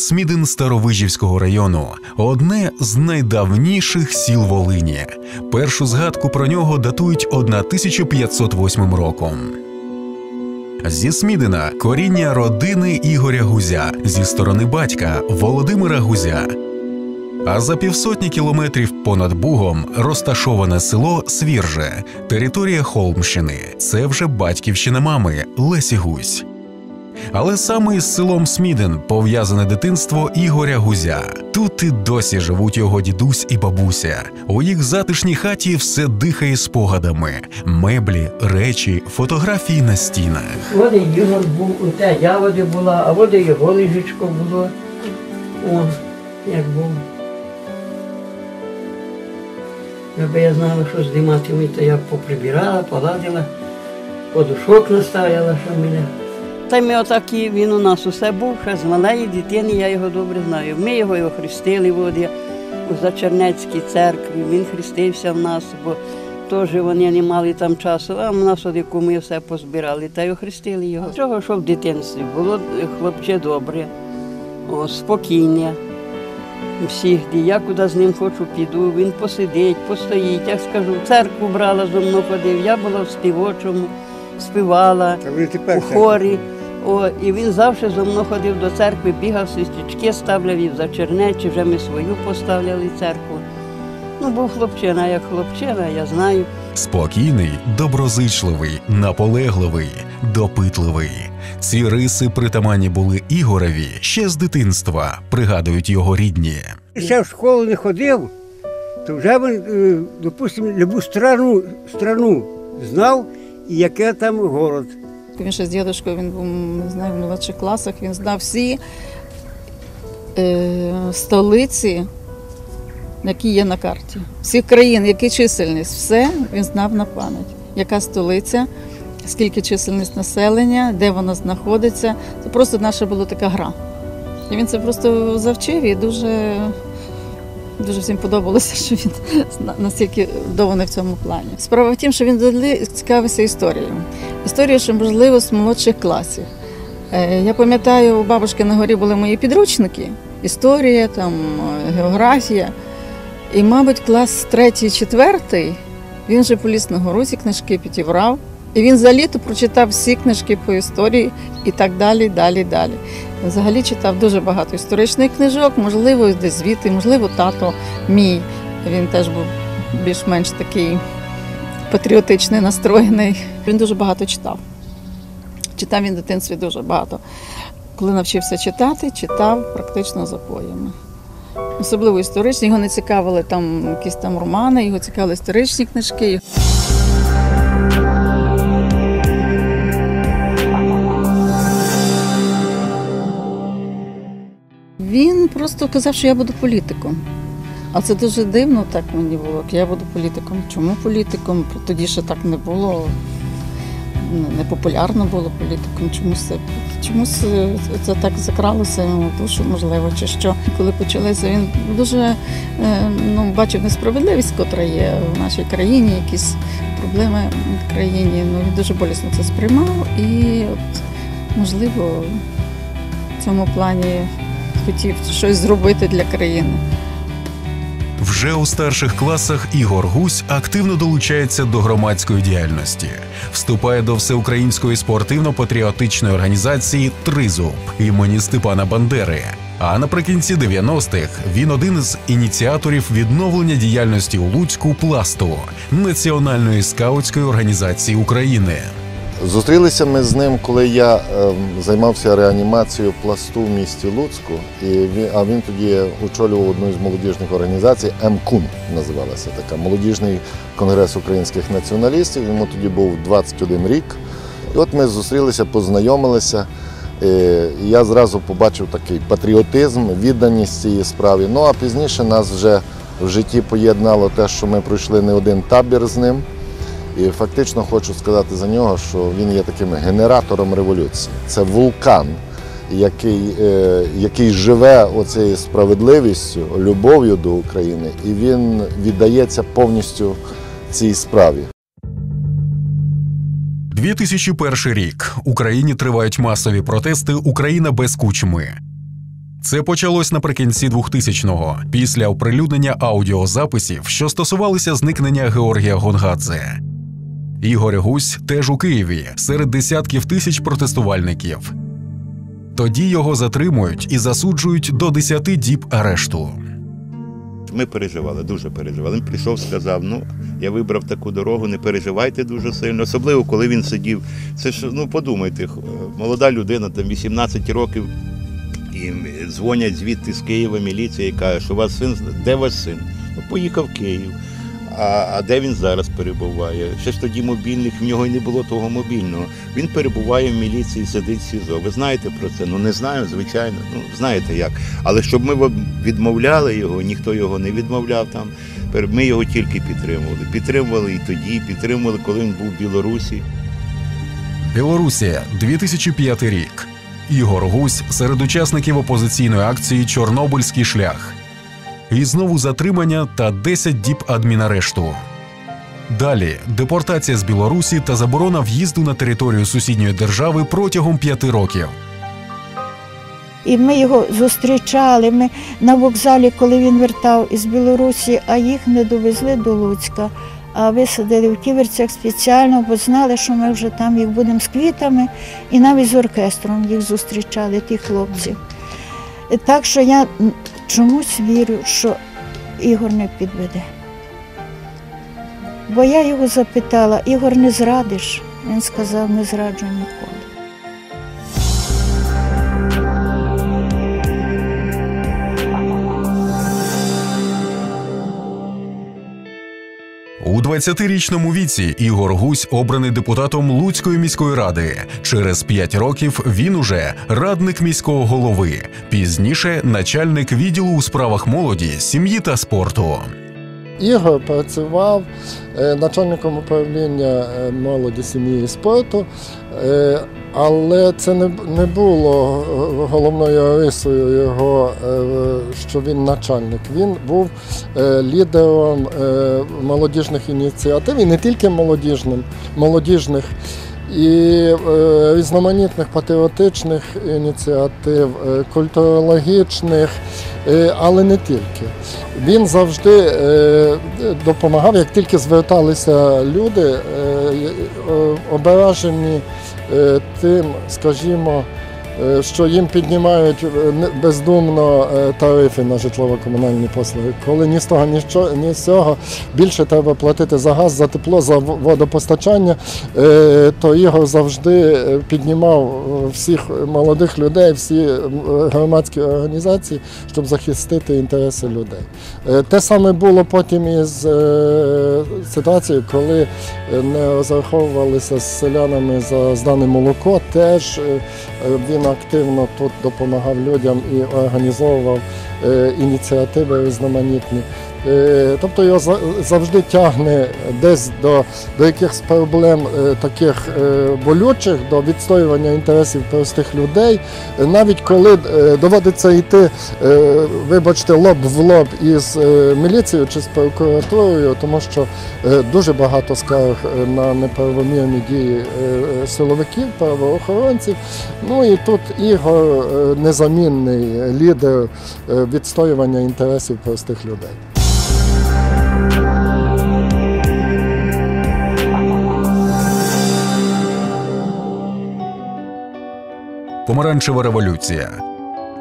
Смідин Старовижівського району одне з найдавніших сіл Волині. Першу згадку про нього датують 1508 роком. Зі Смідина коріння родини Ігоря Гузя зі сторони батька Володимира Гузя. А за півсотні кілометрів понад Бугом розташоване село Свірже, територія Холмщини. Це вже батьківщина мами Лесі Гусь. Але саме із селом Сміден пов'язане дитинство Ігоря Гузя. Тут і досі живуть його дідусь і бабуся. У їх затишній хаті все дихає спогадами: меблі, речі, фотографії на стінах. Води Ігор був, у те ягоди була, а води його ліжечко було. О, як було. Якби я знала, що здиматиму, то я поприбирала, поладила, подушок наставила, що мене. Та ми отакі, він у нас усе був, ще з малої дитини, я його добре знаю. Ми його і охрестили воді у Зачернецькій церкві, він хрестився в нас, бо теж вони не мали там часу, а в нас от яку ми все позбирали, та й охрестили його. Чого, що в дитинстві було хлопче добре, о, спокійне. Всіх, я куди з ним хочу піду, він посидить, постоїть, як скажу, церкву брала зо мною ходив, я була в співочому, співала у хорі. О, і він завжди зо мною ходив до церкви, бігав, свічки ставляв і в зачернечі, вже ми свою поставляли церкву. Ну, був хлопчина, як хлопчина, я знаю. Спокійний, доброзичливий, наполегливий, допитливий. Ці риси притаманні були Ігореві ще з дитинства, пригадують його рідні. ще в школу не ходив, то вже він, е, допустимо, любу страну, страну знав, і яке там город. Він ще з дідушкою, він був не знаю, в молодших класах, він знав всі е, столиці, які є на карті. Всіх країн, які чисельність, все він знав на пам'ять. Яка столиця, скільки чисельність населення, де вона знаходиться. Це просто наша була така гра. І він це просто завчив і дуже, дуже всім подобалося, що він настільки вдований в цьому плані. Справа в тім, що він взагалі цікавився історією. Історія, що можливо з молодших класів. Е, Я пам'ятаю, у бабушки на горі були мої підручники: історія, там, е, географія. І, мабуть, клас третій, четвертий, він же поліз на гору, ці книжки підібрав. І він за літо прочитав всі книжки по історії і так далі, далі, далі. Взагалі читав дуже багато історичних книжок, можливо, десь звідти, можливо, тато мій. Він теж був більш-менш такий патріотичний настроєний. Він дуже багато читав. Читав він в дитинстві дуже багато. Коли навчився читати, читав практично запоями. Особливо історичні, його не цікавили там якісь там романи, його цікавили історичні книжки. Він просто казав, що я буду політиком. А це дуже дивно так мені було. Я буду політиком. Чому політиком? Тоді ще так не було. Не- Не популярно було політиком. Чомусь це, чомусь е, це так закралося йому душу, можливо, чи що. Коли почалося, він дуже е, ну, бачив несправедливість, котра є в нашій країні, якісь проблеми в країні. Ну, він дуже болісно це сприймав і, от, можливо, в цьому плані хотів щось зробити для країни. Вже у старших класах Ігор Гусь активно долучається до громадської діяльності, вступає до всеукраїнської спортивно-патріотичної організації Тризуб імені Степана Бандери. А наприкінці 90-х він один з ініціаторів відновлення діяльності у Луцьку пласту Національної скаутської організації України. Зустрілися ми з ним, коли я ем, займався реанімацією пласту в місті Луцьку, а він тоді очолював одну з молодіжних організацій МКУН називалася така молодіжний конгрес українських націоналістів. Йому тоді був 21 рік. І от ми зустрілися, познайомилися. І Я зразу побачив такий патріотизм, відданість цій справі. Ну а пізніше нас вже в житті поєднало те, що ми пройшли не один табір з ним. І фактично хочу сказати за нього, що він є таким генератором революції. Це вулкан, який, е, який живе оцією справедливістю, любов'ю до України, і він віддається повністю цій справі. 2001 рік. Україні тривають масові протести Україна без кучми. Це почалось наприкінці 2000-го, після оприлюднення аудіозаписів, що стосувалися зникнення Георгія Гонгадзе. Ігор Гусь теж у Києві серед десятків тисяч протестувальників. Тоді його затримують і засуджують до 10 діб арешту. Ми переживали, дуже переживали. Він прийшов, сказав: ну, я вибрав таку дорогу, не переживайте дуже сильно. Особливо, коли він сидів. Це ж, ну подумайте, молода людина, там 18 років, і дзвонять звідти з Києва міліція і каже, що у вас син, де ваш син? Ну, поїхав в Київ. А, а де він зараз перебуває? Ще ж тоді мобільних, в нього й не було того мобільного. Він перебуває в міліції, сидить в СІЗО. Ви знаєте про це? Ну не знаю, звичайно. Ну знаєте як. Але щоб ми відмовляли його, ніхто його не відмовляв там. Ми його тільки підтримували. Підтримували і тоді, підтримували, коли він був в Білорусі. Білорусія, 2005 рік. Ігор Гусь серед учасників опозиційної акції Чорнобильський шлях. І знову затримання та 10 діб адмінарешту. Далі депортація з Білорусі та заборона в'їзду на територію сусідньої держави протягом п'яти років. І ми його зустрічали. Ми на вокзалі, коли він вертав із Білорусі, а їх не довезли до Луцька. А висадили в ківерцях спеціально, бо знали, що ми вже там їх будемо з квітами, і навіть з оркестром їх зустрічали, ті хлопці. Так що я чомусь вірю, що Ігор не підведе. Бо я його запитала, Ігор, не зрадиш? Він сказав, не зраджу ніколи. 20-річному віці Ігор Гусь обраний депутатом Луцької міської ради. Через 5 років він уже радник міського голови, пізніше начальник відділу у справах молоді, сім'ї та спорту. Ігор працював е, начальником управління е, молоді, сім'ї і спорту, е, але це не, було головною рисою його, що він начальник. Він був лідером молодіжних ініціатив і не тільки молодіжних. І різноманітних патріотичних ініціатив, культурологічних, але не тільки. Він завжди е, допомагав, як тільки зверталися люди, е, е, ображені е, тим, скажімо, е, що їм піднімають е, бездумно е, тарифи на житлово-комунальні послуги. Коли ні з того, ні з ні з цього більше треба платити за газ, за тепло, за водопостачання, е, то Ігор завжди е, піднімав е, всіх молодих людей, всі е, громадські організації, щоб захистити інтереси людей. Е, Те саме було потім із е, ситуацією, коли е, не розраховувалися з селянами за здане молоко. Теж е, е, він активно тут допомагав людям і організовував е, ініціативи різноманітні. Е, Тобто його за- завжди тягне десь до, до якихось проблем е, таких е, болючих, до відстоювання інтересів простих людей. Навіть коли доводиться йти, вибачте, лоб в лоб із міліцією чи з прокуратурою, тому що дуже багато скарг на неправомірні дії силовиків, правоохоронців. Ну і тут Ігор незамінний лідер відстоювання інтересів простих людей. Помаранчева революція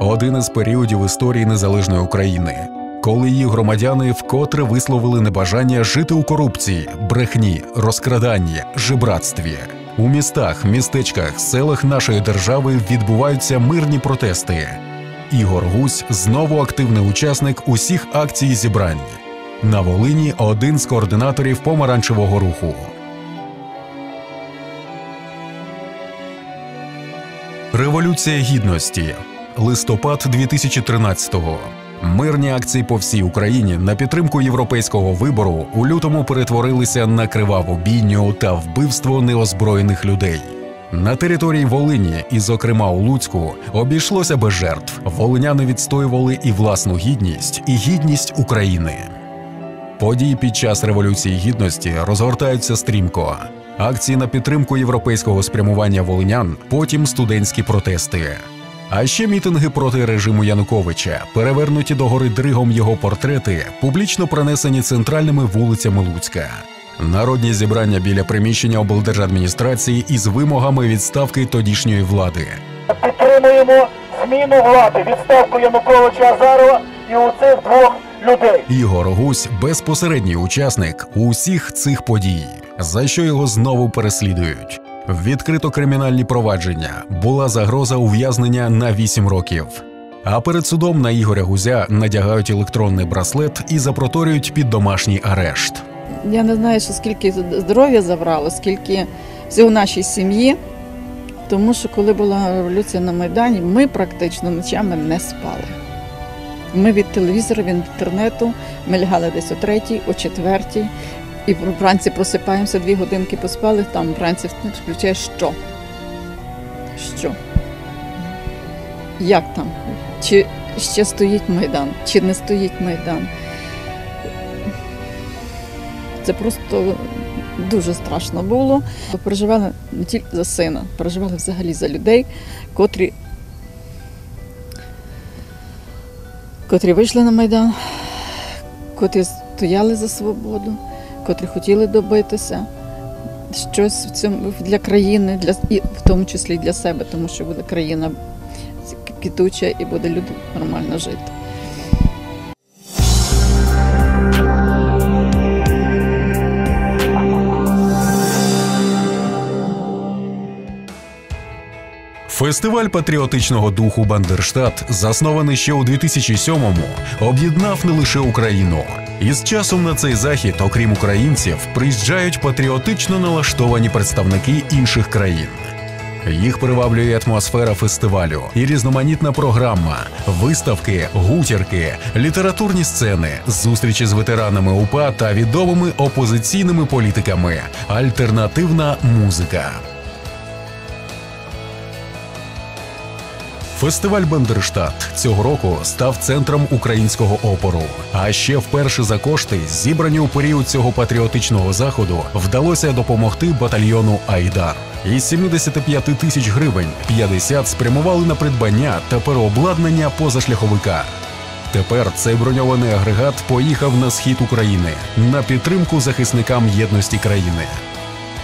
один із періодів історії незалежної України, коли її громадяни вкотре висловили небажання жити у корупції, брехні, розкраданні, жебратстві. У містах, містечках, селах нашої держави відбуваються мирні протести. Ігор Гусь знову активний учасник усіх акцій зібрань. На Волині один з координаторів помаранчевого руху. Революція гідності. Листопад 2013-го. Мирні акції по всій Україні на підтримку європейського вибору у лютому перетворилися на криваву бійню та вбивство неозброєних людей. На території Волині, і, зокрема у Луцьку, обійшлося без жертв. Волиняни відстоювали і власну гідність, і гідність України. Події під час революції гідності розгортаються стрімко. Акції на підтримку європейського спрямування волинян, потім студентські протести. А ще мітинги проти режиму Януковича, перевернуті догори дригом його портрети, публічно пронесені центральними вулицями Луцька. Народні зібрання біля приміщення облдержадміністрації із вимогами відставки тодішньої влади. Підтримуємо зміну влади, відставку Януковича Азарова і оцих двох людей. Ігор Гусь безпосередній учасник усіх цих подій, за що його знову переслідують. Відкрито кримінальні провадження була загроза ув'язнення на 8 років. А перед судом на Ігоря Гузя надягають електронний браслет і запроторюють під домашній арешт. Я не знаю, що скільки здоров'я забрало, скільки всього нашій сім'ї. Тому що коли була революція на Майдані, ми практично ночами не спали. Ми від телевізора, від інтернету, ми лягали десь о третій, о четвертій, і вранці просипаємося, дві годинки поспали, там вранці включаєш що? Що? Як там? Чи ще стоїть Майдан, чи не стоїть Майдан? Це просто дуже страшно було. Переживали не тільки за сина, переживали взагалі за людей, котрі, котрі вийшли на Майдан, котрі стояли за свободу, котрі хотіли добитися щось в цьому для країни, для, і в тому числі для себе, тому що буде країна квітуча і буде люди нормально жити. Фестиваль патріотичного духу Бандерштат, заснований ще у 2007-му, об'єднав не лише Україну. І з часом на цей захід, окрім українців, приїжджають патріотично налаштовані представники інших країн. Їх приваблює атмосфера фестивалю і різноманітна програма, виставки, гутірки, літературні сцени, зустрічі з ветеранами УПА та відомими опозиційними політиками, альтернативна музика. Фестиваль Бандерштат цього року став центром українського опору. А ще вперше за кошти, зібрані у період цього патріотичного заходу, вдалося допомогти батальйону Айдар. Із 75 тисяч гривень 50 спрямували на придбання та переобладнання позашляховика. Тепер цей броньований агрегат поїхав на схід України на підтримку захисникам єдності країни.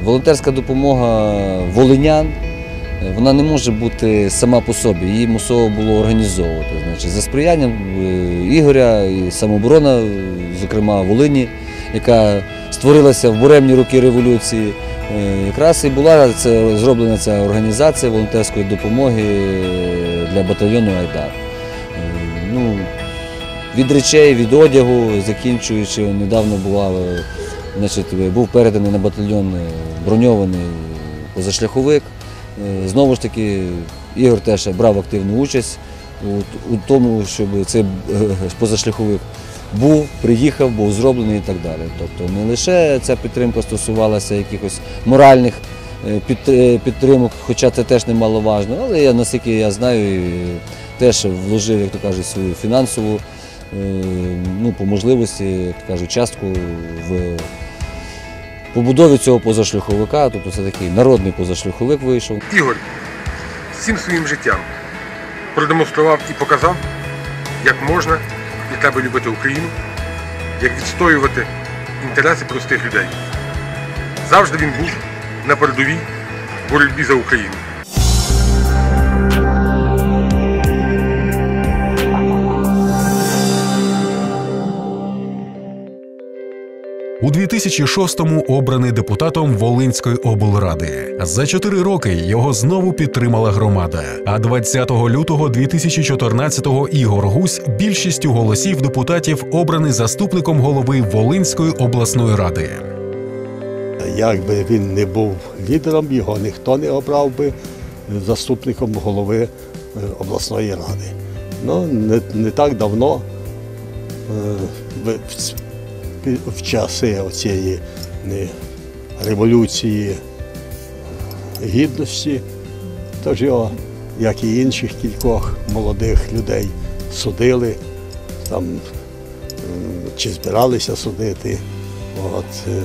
Волонтерська допомога волинян вона не може бути сама по собі. Її мусово було організовувати. Значить, за сприянням е, Ігоря і самооборона, зокрема Волині, яка створилася в буремні роки революції. е, Якраз і була це, зроблена ця організація волонтерської допомоги е, для батальйону Айдар. Ну, від речей, від одягу, закінчуючи, недавно була, значить, був переданий на батальйон броньований позашляховик. Е, Знову ж таки, Ігор теж брав активну участь у, тому, щоб цей е, позашляховик був, приїхав, був зроблений і так далі. Тобто не лише ця підтримка стосувалася якихось моральних е, під- е, підтримок, хоча це теж немаловажно, але я, наскільки я знаю, теж вложив, як то кажуть, свою фінансову е, ну, по можливості, як то кажуть, частку в побудові цього позашляховика. Тобто це такий народний позашляховик вийшов. Ігор всім своїм життям продемонстрував і показав, як можна і треба любити Україну, як відстоювати інтереси простих людей. Завжди він був на передовій боротьбі за Україну. У 2006-му обраний депутатом Волинської облради. За чотири роки його знову підтримала громада. А 20 лютого 2014-го Ігор Гусь більшістю голосів депутатів обраний заступником голови Волинської обласної ради. Як би він не був лідером, його ніхто не обрав би заступником голови е, обласної ради. Ну, не, не так давно, е, в, часи цієї революції гідності, тож його, як і інших кількох молодих людей, судили, там, чи збиралися судити. От, е,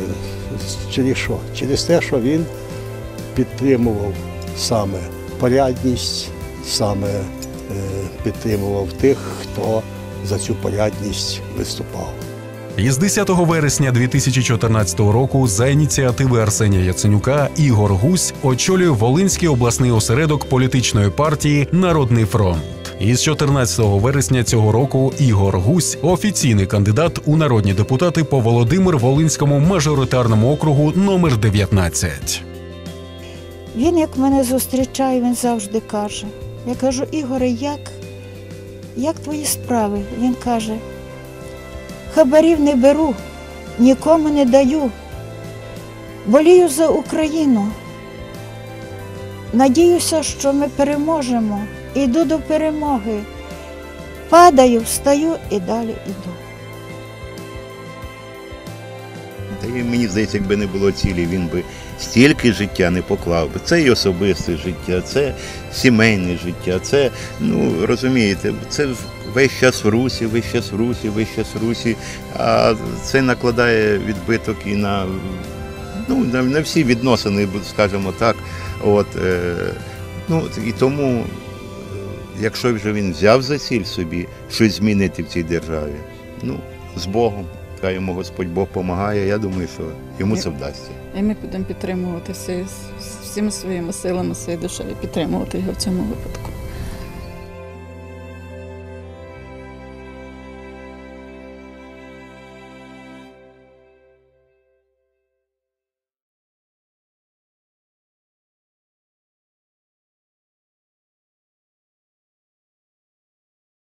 через що? Через те, що він підтримував саме порядність, саме підтримував тих, хто за цю порядність виступав. Із 10 вересня 2014 року за ініціативи Арсенія Яценюка Ігор Гусь очолює Волинський обласний осередок політичної партії Народний фронт. Із 14 вересня цього року Ігор Гусь офіційний кандидат у народні депутати по Володимир Волинському мажоритарному округу номер 19. Він як мене зустрічає, він завжди каже. Я кажу, Ігоре, як, як твої справи? Він каже, хабарів не беру, нікому не даю. Болію за Україну. Надіюся, що ми переможемо. Іду до перемоги. Падаю, встаю і далі йду. Та й мені здається, якби не було цілі, він би стільки життя не поклав би. Це і особисте життя, це сімейне життя, це, ну розумієте, це весь час в русі, весь час в русі, весь час в русі. А це накладає відбиток і на, ну, на, всі відносини, скажімо так. От, е, ну, і тому, якщо вже він взяв за ціль собі щось змінити в цій державі, ну, з Богом. Хай йому Господь Бог допомагає, я думаю, що йому це вдасться. І ми будемо підтримувати всі, всіми своїми силами, своєю душею, підтримувати його в цьому випадку.